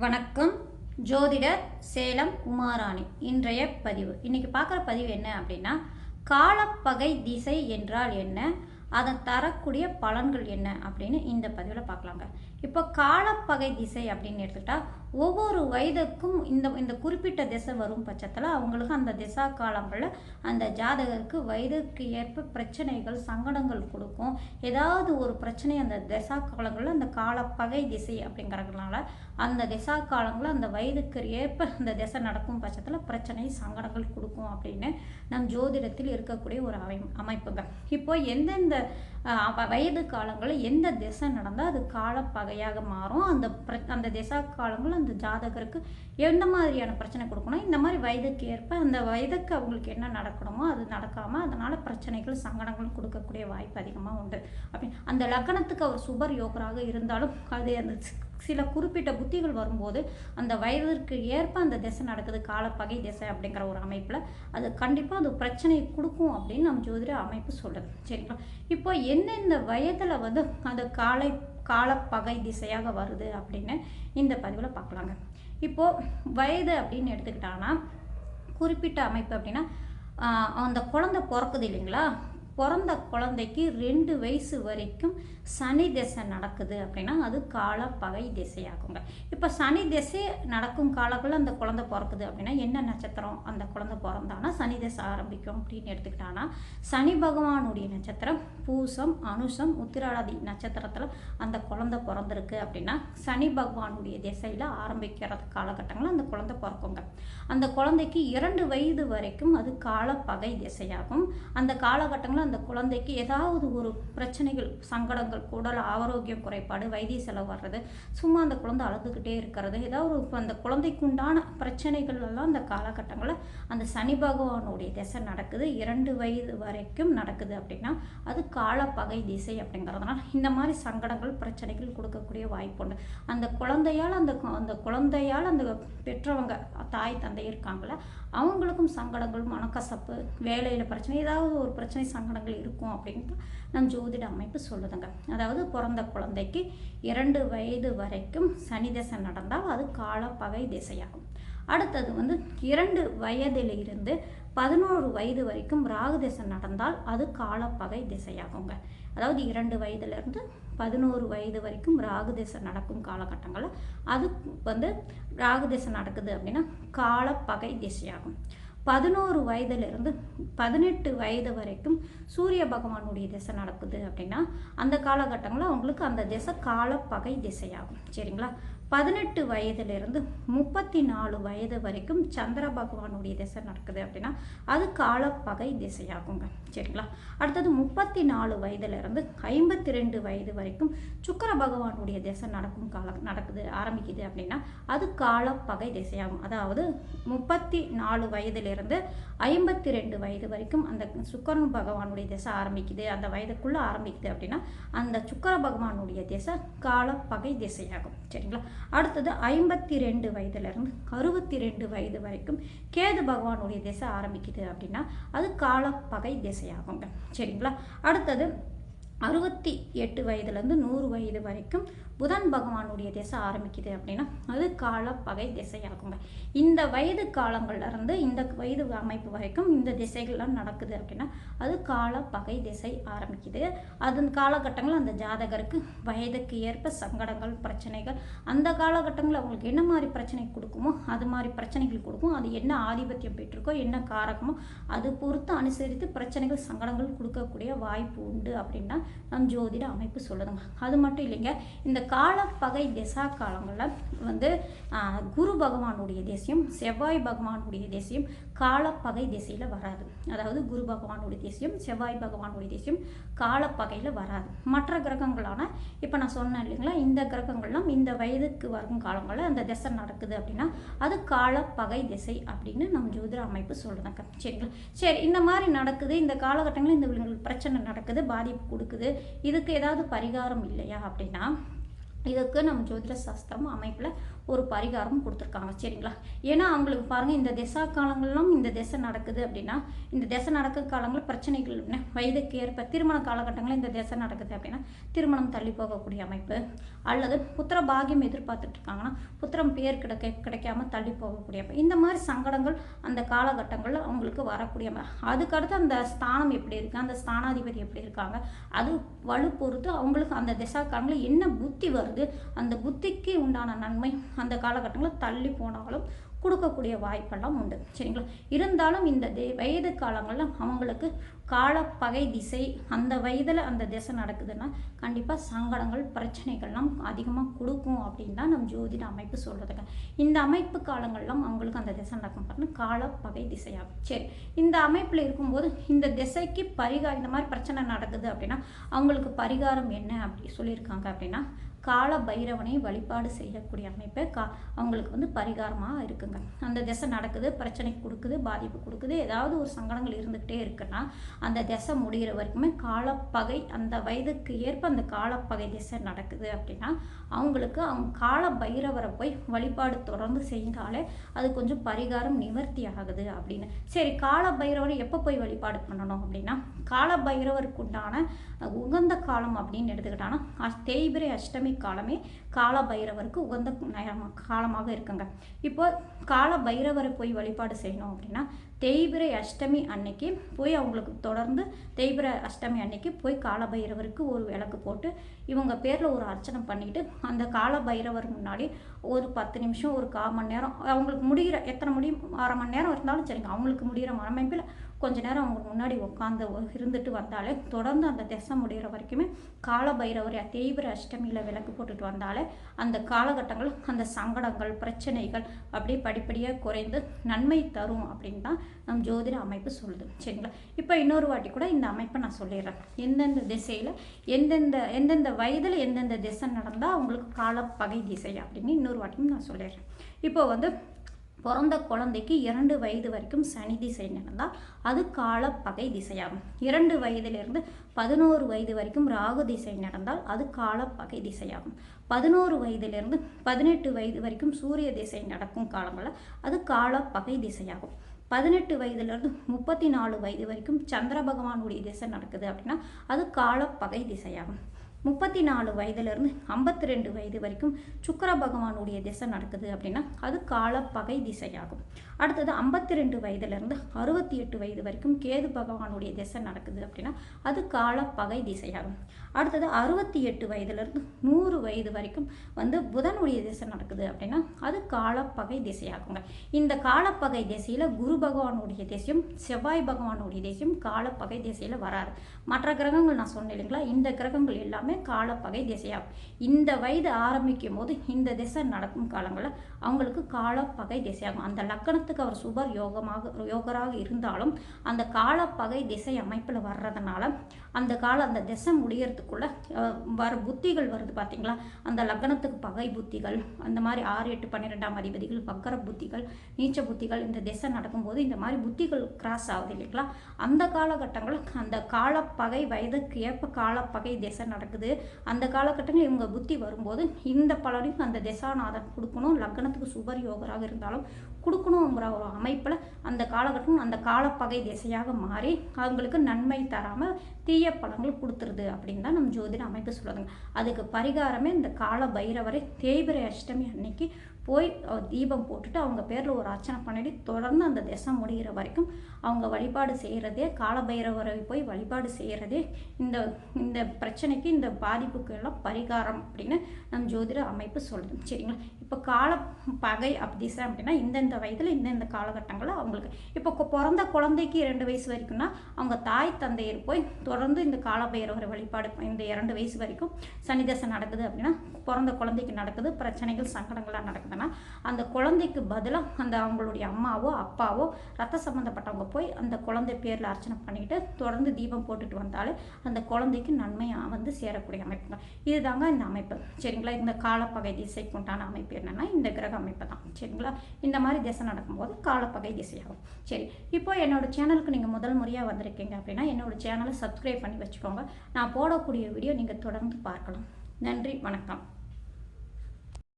வணக்கம். ஜோதிடர் சேலம் உமாராணி. இன்றைய பதிவு. இன்றைக்கி பார்க்குற பதிவு என்ன அப்படின்னா காலப்பகை திசை என்றால் என்ன? அதை தரக்கூடிய பலன்கள் என்ன? அப்படின்னு இந்த பதிவில் பார்க்கலாங்க. இப்போ காலப்பகை திசை அப்படின்னு எடுத்துக்கிட்டா ஒவ்வொரு வயதுக்கும் இந்த இந்த குறிப்பிட்ட திசை வரும் பட்சத்தில் அவங்களுக்கு அந்த திசா காலங்களில் அந்த ஜாதகருக்கு வயதுக்கு ஏற்ப பிரச்சனைகள் சங்கடங்கள் கொடுக்கும். ஏதாவது ஒரு பிரச்சனை அந்த திசா காலங்களில் அந்த காலப்பகை திசை அப்படிங்கிறதுனால அந்த திசா காலங்களில் அந்த வயதுக்கு ஏற்ப அந்த திசை நடக்கும் பட்சத்தில் பிரச்சனை சங்கடங்கள் கொடுக்கும் அப்படின்னு நம் ஜோதிடத்தில் இருக்கக்கூடிய ஒரு அமை அமைப்புகள். இப்போ எந்தெந்த வயது காலங்களில் எந்த திசை நடந்தால் அது காலப்பகை வகையாக மாறும். அந்த பிர அந்த திசா காலங்களில் அந்த ஜாதகருக்கு எந்த மாதிரியான பிரச்சனை கொடுக்கணும் இந்த மாதிரி வயதுக்கு ஏற்ப அந்த வயதுக்கு அவங்களுக்கு என்ன நடக்கணுமோ அது நடக்காமல் அதனால் பிரச்சனைகள் சங்கடங்கள் கொடுக்கக்கூடிய வாய்ப்பு அதிகமாக உண்டு. அப்படி அந்த லக்கணத்துக்கு அவர் சுபர் யோகராக இருந்தாலும் அது அந்த சில குறிப்பிட்ட புத்திகள் வரும்போது அந்த வயதிற்கு ஏற்ப அந்த திசை நடக்குது காலப்பகை திசை அப்படிங்கிற ஒரு அமைப்பில் அது கண்டிப்பாக அது பிரச்சனையை கொடுக்கும் அப்படின்னு நம்ம ஜோதிட அமைப்பு சொல்லுது. சரிங்களா? இப்போ எந்தெந்த வயதில் வந்து அந்த காலை காலப்பகை திசையாக வருது அப்படின்னு இந்த பதிவில் பார்க்கலாங்க. இப்போது வயது அப்படின்னு எடுத்துக்கிட்டாங்கன்னா குறிப்பிட்ட அமைப்பு அப்படின்னா அந்த குழந்தை பிறக்குது இல்லைங்களா? பிறந்த குழந்தைக்கு ரெண்டு வயசு வரைக்கும் சனி திசை நடக்குது அப்படின்னா அது காலப்பகை திசையாகுங்க. இப்போ சனி திசை நடக்கும் காலங்களில் அந்த குழந்தை பிறக்குது அப்படின்னா என்ன நட்சத்திரம் அந்த குழந்தை பிறந்தானா சனி திசை ஆரம்பிக்கும் அப்படின்னு எடுத்துக்கிட்டானா சனி பகவானுடைய நட்சத்திரம் பூசம் அனுசம் உத்திராடாதி நட்சத்திரத்தில் அந்த குழந்தை பிறந்திருக்கு அப்படின்னா சனி பகவானுடைய திசையில் ஆரம்பிக்கிற காலகட்டங்களில் அந்த குழந்தை பிறக்குங்க. அந்த குழந்தைக்கு இரண்டு வயது வரைக்கும் அது காலப்பகை திசையாகும். அந்த காலகட்டங்களில் அந்த குழந்தைக்கு ஏதாவது ஒரு பிரச்சனைகள் சங்கடங்கள் உடல் ஆரோக்கியம் குறைபாடு வைத்திய செலவு வர்றது சும்மா அந்த குழந்தை அழுதுகிட்டே இருக்கிறது ஏதாவது ஒரு அந்த குழந்தைக்கு உண்டான பிரச்சனைகள் எல்லாம் அந்த காலகட்டங்களில் அந்த சனி பகவானுடைய திசை நடக்குது. இரண்டு வயது வரைக்கும் நடக்குது அப்படின்னா அது காலப்பகை திசை அப்படிங்கிறதுனால இந்த மாதிரி சங்கடங்கள் பிரச்சனைகள் கொடுக்கக்கூடிய வாய்ப்பு உண்டு. அந்த குழந்தையால் அந்த அந்த குழந்தையால் அந்த பெற்றவங்க தாய் தந்தை இருக்காங்கள அவங்களுக்கும் சங்கடங்கள் மனக்கசப்பு வேலையில் பிரச்சனை ஏதாவது ஒரு பிரச்சனை சங்கடம் சங்கடங்கள் இருக்கும் அப்படின்ட்டு நம் ஜோதிட அமைப்பு சொல்லுதுங்க. அதாவது பிறந்த குழந்தைக்கு இரண்டு வயது வரைக்கும் சனி திசை நடந்தால் அது காலப்பகை திசையாகும். அடுத்தது வந்து இரண்டு வயதிலிருந்து பதினோரு வயது வரைக்கும் ராகு திசை நடந்தால் அது காலப்பகை திசையாகுங்க. அதாவது இரண்டு வயதுலேருந்து பதினோரு வயது வரைக்கும் ராகு திசை நடக்கும் காலகட்டங்களில் அது வந்து ராகு திசை நடக்குது அப்படின்னா காலப்பகை திசையாகும். பதினோரு வயதிலிருந்து பதினெட்டு வயது வரைக்கும் சூரிய பகவானுடைய திசை நடக்குது அப்படின்னா அந்த காலகட்டங்களில் அவங்களுக்கு அந்த திசை காலப்பகை திசையாகும். சரிங்களா? பதினெட்டு வயதுலேருந்து முப்பத்தி நாலு வயது வரைக்கும் சந்திர பகவானுடைய திசை நடக்குது அப்படின்னா அது காலப்பகை திசையாகுங்க. சரிங்களா? அடுத்தது முப்பத்தி நாலு வயதுலேருந்து ஐம்பத்தி ரெண்டு வயது வரைக்கும் சுக்கர பகவானுடைய திசை நடக்கும் காலம் நடக்குது ஆரம்பிக்குது அப்படின்னா அது காலப்பகை திசையாகும். அதாவது முப்பத்தி நாலு வயதுலேருந்து ஐம்பத்தி ரெண்டு வயது வரைக்கும் அந்த சுக்கரன் பகவானுடைய திசை ஆரம்பிக்குது அந்த வயதுக்குள்ளே ஆரம்பிக்குது அப்படின்னா அந்த சுக்கர பகவானுடைய திசை காலப்பகை திசையாகும். சரிங்களா? அடுத்தது ஐம்பத்தி ரெண்டு வயதுலேருந்து அறுபத்தி ரெண்டு வயது வரைக்கும் கேது பகவானுடைய திசை ஆரம்பிக்குது அப்படின்னா அது காலப்பகை திசையாகுங்க. சரிங்களா? அடுத்தது அறுபத்தி எட்டு வயதுலேருந்து நூறு வயது வரைக்கும் புதன் பகவானுடைய திசை ஆரம்பிக்குது அப்படின்னா அது காலப்பகை திசையாகுங்க. இந்த வயது காலங்கள்லேருந்து இந்த வயது அமைப்பு வரைக்கும் இந்த திசைகள்லாம் நடக்குது அப்படின்னா அது காலப்பகை திசை ஆரம்பிக்குது. அதன் காலகட்டங்கள் அந்த ஜாதகருக்கு வயதுக்கு ஏற்ப சங்கடங்கள் பிரச்சனைகள் அந்த காலகட்டங்களில் அவங்களுக்கு என்ன மாதிரி பிரச்சனை கொடுக்குமோ அது மாதிரி பிரச்சனைகள் கொடுக்கும். அது என்ன ஆதிபத்தியம் பெற்றிருக்கோ என்ன காரகமோ அது பொறுத்து அனுசரித்து பிரச்சனைகள் சங்கடங்கள் கொடுக்கக்கூடிய வாய்ப்பு உண்டு அப்படின்னா நம் ஜோதிட அமைப்பு சொல்லுதுங்க அது மட்டும் இல்லைங்க. இந்த காலப்பகை திசா காலங்களில் வந்து குரு பகவானுடைய தேசியம் செவ்வாய் பகவானுடைய தேசியம் காலப்பகை திசையில் வராது. அதாவது குரு பகவானுடைய தேசியம் செவ்வாய் பகவானுடைய தேசியம் காலப்பகையில் வராது. மற்ற கிரகங்களான இப்போ நான் சொன்னேன் இல்லைங்களா இந்த கிரகங்கள்லாம் இந்த வயதுக்கு வரும் காலங்களில் அந்த திசை நடக்குது அப்படின்னா அது காலப்பகை திசை அப்படின்னு நம்ம ஜோதிட அமைப்பு சொல்லுதாங்க. சரிங்களா? சரி இந்த மாதிரி நடக்குது இந்த காலகட்டங்களில் இந்த பிரச்சனை நடக்குது பாதிப்பு கொடுக்குது இதுக்கு ஏதாவது பரிகாரம் இல்லையா அப்படின்னா இதுக்கு நம்ம ஜோதிட சாஸ்திரம் அமைப்பில் ஒரு பரிகாரம் கொடுத்துருக்காங்க. சரிங்களா? ஏன்னா அவங்களுக்கு பாருங்கள் இந்த திசா காலங்கள்லாம் இந்த திசை நடக்குது அப்படின்னா இந்த திசை நடக்கிற காலங்களில் பிரச்சனைகள் என்ன? வயதுக்கு ஏற்ப திருமண காலகட்டங்களில் இந்த திசை நடக்குது அப்படின்னா திருமணம் தள்ளி போகக்கூடிய அமைப்பு. அல்லது புத்திர பாகியம் எதிர்பார்த்துட்டு இருக்காங்கன்னா புத்திரம் பேர் கிடைக்க கிடைக்காம தள்ளி போகக்கூடிய அமைப்பு. இந்த மாதிரி சங்கடங்கள் அந்த காலகட்டங்களில் அவங்களுக்கு வரக்கூடிய அதுக்கடுத்து அந்த ஸ்தானம் எப்படி இருக்குது அந்த ஸ்தானாதிபதி எப்படி இருக்காங்க? அது வலு பொறுத்து அவங்களுக்கு அந்த திசா காலங்களில் என்ன புத்தி வருது? அந்த புத்திக்கு உண்டான நன்மை அந்த காலகட்டங்களில் தள்ளி போனாலும் கொடுக்கக்கூடிய வாய்ப்பெல்லாம் உண்டு. சரிங்களா? இருந்தாலும் இந்த தே வயது காலங்களில் அவங்களுக்கு காலப்பகை திசை அந்த வயதில் அந்த திசை நடக்குதுன்னா கண்டிப்பாக சங்கடங்கள் பிரச்சனைகள்லாம் அதிகமாக கொடுக்கும் அப்படின்னு தான் நம்ம ஜோதிட அமைப்பு சொல்கிறதுங்க இந்த அமைப்பு காலங்கள்லாம் அவங்களுக்கு அந்த திசை நடக்கும். பாருங்க காலப்பகை திசையாகும். சரி இந்த அமைப்பில் இருக்கும்போது இந்த திசைக்கு பரிகாரம் இந்த மாதிரி பிரச்சனை நடக்குது அப்படின்னா அவங்களுக்கு பரிகாரம் என்ன அப்படி சொல்லியிருக்காங்க அப்படின்னா கால பைரவனை வழிபாடு செய்யக்கூடிய அமைப்பை கா அவங்களுக்கு வந்து பரிகாரமாக இருக்குங்க. அந்த திசை நடக்குது பிரச்சனை கொடுக்குது பாதிப்பு கொடுக்குது. ஏதாவது ஒரு சங்கடங்கள் இருந்துக்கிட்டே இருக்குன்னா அந்த திசை முடிகிற வரைக்குமே காலப்பகை அந்த வயதுக்கு ஏற்ப அந்த காலப்பகை திசை நடக்குது அப்படின்னா அவங்களுக்கு அவங்க கால பைரவரை போய் வழிபாடு தொடர்ந்து செய்தாலே அது கொஞ்சம் பரிகாரம் நிவர்த்தி ஆகுது அப்படின்னு. சரி கால பைரவரை எப்போ போய் வழிபாடு பண்ணணும் அப்படின்னா கால பைரவருக்கு உண்டான உகந்த காலம் அப்படின்னு எடுத்துக்கிட்டாங்கன்னா தேய்பிரை அஷ்டமி காலமே கால பைரவருக்கு உகந்த நேரமாக காலமாக இருக்குங்க. இப்போ கால பைரவரை போய் வழிபாடு செய்யணும் அப்படின்னா தேய்பிரை அஷ்டமி அன்னைக்கு போய் அவங்களுக்கு தொடர்ந்து தேய்பிரை அஷ்டமி அன்னைக்கு போய் கால பைரவருக்கு ஒரு விளக்கு போட்டு இவங்க பேரில் ஒரு அர்ச்சனை பண்ணிட்டு அந்த கால பைரவர் முன்னாடி ஒரு பத்து நிமிஷம் ஒரு கால் மணி நேரம் அவங்களுக்கு முடிகிற எத்தனை முடியும் அரை மணி நேரம் இருந்தாலும் சரிங்க. அவங்களுக்கு முடிகிற அமைப்பில் கொஞ்ச நேரம் அவங்க முன்னாடி உட்காந்து இருந்துட்டு வந்தாலே தொடர்ந்து அந்த திசை முடிகிற வரைக்குமே கால பைரவர் தீவிர அஷ்டமியில் விளக்கு போட்டுட்டு வந்தாலே அந்த காலகட்டங்கள் அந்த சங்கடங்கள் பிரச்சனைகள் அப்படியே படிப்படியாக குறைந்து நன்மை தரும் அப்படின்னு தான் நம் ஜோதிட அமைப்பு சொல்லுது. சரிங்களா? இப்போ இன்னொரு வாட்டி கூட இந்த அமைப்பை நான் சொல்லிடுறேன். எந்தெந்த திசையில் எந்தெந்த எந்தெந்த வயதில் எந்தெந்த திசை நடந்தால் அவங்களுக்கு கால பகை திசை அப்படின்னு இன்னொரு வாட்டியும் நான் சொல்லிடுறேன். இப்போ வந்து பிறந்த குழந்தைக்கு இரண்டு வயது வரைக்கும் சனி திசை நடந்தால் அது காலப்பகை திசையாகும். இரண்டு வயதிலிருந்து பதினோரு வயது வரைக்கும் ராகு திசை நடந்தால் அது காலப்பகை திசையாகும். பதினோரு வயதிலிருந்து பதினெட்டு வயது வரைக்கும் சூரிய திசை நடக்கும் காலங்களில் அது காலப்பகை திசையாகும். பதினெட்டு வயதிலிருந்து முப்பத்தி நாலு வயது வரைக்கும் சந்திர பகவானுடைய திசை நடக்குது அப்படின்னா அது காலப்பகை திசையாகும். முப்பத்தி நாலு வயதிலிருந்து ஐம்பத்தி ரெண்டு வயது வரைக்கும் சுக்கிர பகவானுடைய திசை நடக்குது அப்படின்னா அது காலப்பகை திசையாகும். அடுத்தது ஐம்பத்தி ரெண்டு வயதிலிருந்து அறுபத்தி எட்டு வயது வரைக்கும் கேது பகவானுடைய திசை நடக்குது அப்படின்னா அது காலப்பகை திசையாகும். அடுத்தது அறுபத்தி எட்டு வயதிலிருந்து நூறு வயது வரைக்கும் வந்து புதனுடைய திசை நடக்குது அப்படின்னா அது காலப்பகை திசையாகுங்க. இந்த காலப்பகை திசையில் குரு பகவானுடைய திசையும் செவ்வாய் பகவானுடைய திசையும் காலப்பகை திசையில் வராது. மற்ற கிரகங்கள் நான் சொன்னேன் இல்லைங்களா? இந்த கிரகங்கள் எல்லாமே காலப்பகை திசையாகும். இந்த வயது ஆரம்பிக்கும் போது இந்த திசை நடக்கும் காலங்களில் அவங்களுக்கு காலப்பகை திசையாகும். அந்த லக்கணத்துக்கு அவர் சுபர் யோகமாக யோகராக இருந்தாலும் அந்த காலப்பகை திசை அமைப்பில் வர்றதுனால அந்த கால அந்த திசை முடியறதுக்குள்ள வர புத்திகள் வருது பார்த்தீங்களா? அந்த லக்னத்துக்கு பகை புத்திகள் அந்த மாதிரி ஆறு எட்டு பன்னிரெண்டாம் அதிபதிகள் வக்கர புத்திகள் நீச்ச புத்திகள் இந்த திசை நடக்கும்போது இந்த மாதிரி புத்திகள் கிராஸ் ஆகுது இல்லைங்களா? அந்த காலகட்டங்களில் அந்த காலப்பகை வயதுக்கு ஏற்ப காலப்பகை திசை நடக்குது. அந்த காலகட்டங்களில் இவங்க புத்தி வரும்போது இந்த பலனையும் அந்த திசாநாதன் கொடுக்கணும். லக்னத்துக்கு சுபர் யோகராக இருந்தாலும் கொடுக்கணுங்கிற ஒரு அமைப்பில் அந்த காலகட்டம் அந்த காலப்பகை திசையாக மாறி அவங்களுக்கு நன்மை தராமல் தீய பலங்கள் கொடுத்துருது அப்படின்னு தான் நம்ம ஜோதிட அமைப்பு சொல்லுதுங்க. அதுக்கு பரிகாரமே இந்த கால பைரவரை தேய்பிரை அஷ்டமி அன்னைக்கு போய் தீபம் போட்டுட்டு அவங்க பேரில் ஒரு அர்ச்சனை பண்ணிட்டு தொடர்ந்து அந்த திசை முடிகிற வரைக்கும் அவங்க வழிபாடு செய்கிறதே காலபைரவரை போய் வழிபாடு செய்கிறதே இந்த இந்த பிரச்சனைக்கு இந்த பாதிப்புக்கு எல்லாம் பரிகாரம் அப்படின்னு நம் ஜோதிட அமைப்பு சொல்லுது. சரிங்களா? இப்போ கால பகை அப்படி அப்படின்னா இந்தந்த வயதில் இந்தந்த காலகட்டங்களில் அவங்களுக்கு. இப்போ பிறந்த குழந்தைக்கு ரெண்டு வயசு வரைக்கும்னா அவங்க தாய் தந்தையர் போய் தொடர்ந்து இந்த காலபைரவர் வழிபாடு இந்த இரண்டு வயசு வரைக்கும் சனி தசை நடக்குது அப்படின்னா பிறந்த குழந்தைக்கு நடக்குது பிரச்சனைகள் சங்கடங்களாக நடக்குதுன்னா அந்த குழந்தைக்கு பதிலாக அந்த அவங்களுடைய அம்மாவோ அப்பாவோ ரத்த சம்மந்தப்பட்டவங்க போய் அந்த குழந்தை பேரில் அர்ச்சனை பண்ணிக்கிட்டு தொடர்ந்து தீபம் போட்டுட்டு வந்தாலே அந்த குழந்தைக்கு நன்மையாக வந்து சேரக்கூடிய அமைப்புங்க. இதுதாங்க இந்த அமைப்பு. சரிங்களா? இந்த காலப்பகை திசைக்கு உண்டான அமைப்பு என்னன்னா இந்த கிரக அமைப்பு தான். சரிங்களா? இந்த மாதிரி திசை நடக்கும்போது காலப்பகை திசையாகும். சரி இப்போ என்னோட சேனலுக்கு நீங்கள் முதல் முறையாக வந்திருக்கீங்க அப்படின்னா என்னோட சேனலை சப்ஸ்கிரைப் பண்ணி வச்சுக்கோங்க. நான் போடக்கூடிய வீடியோ நீங்கள் தொடர்ந்து பார்க்கலாம். நன்றி வணக்கம்.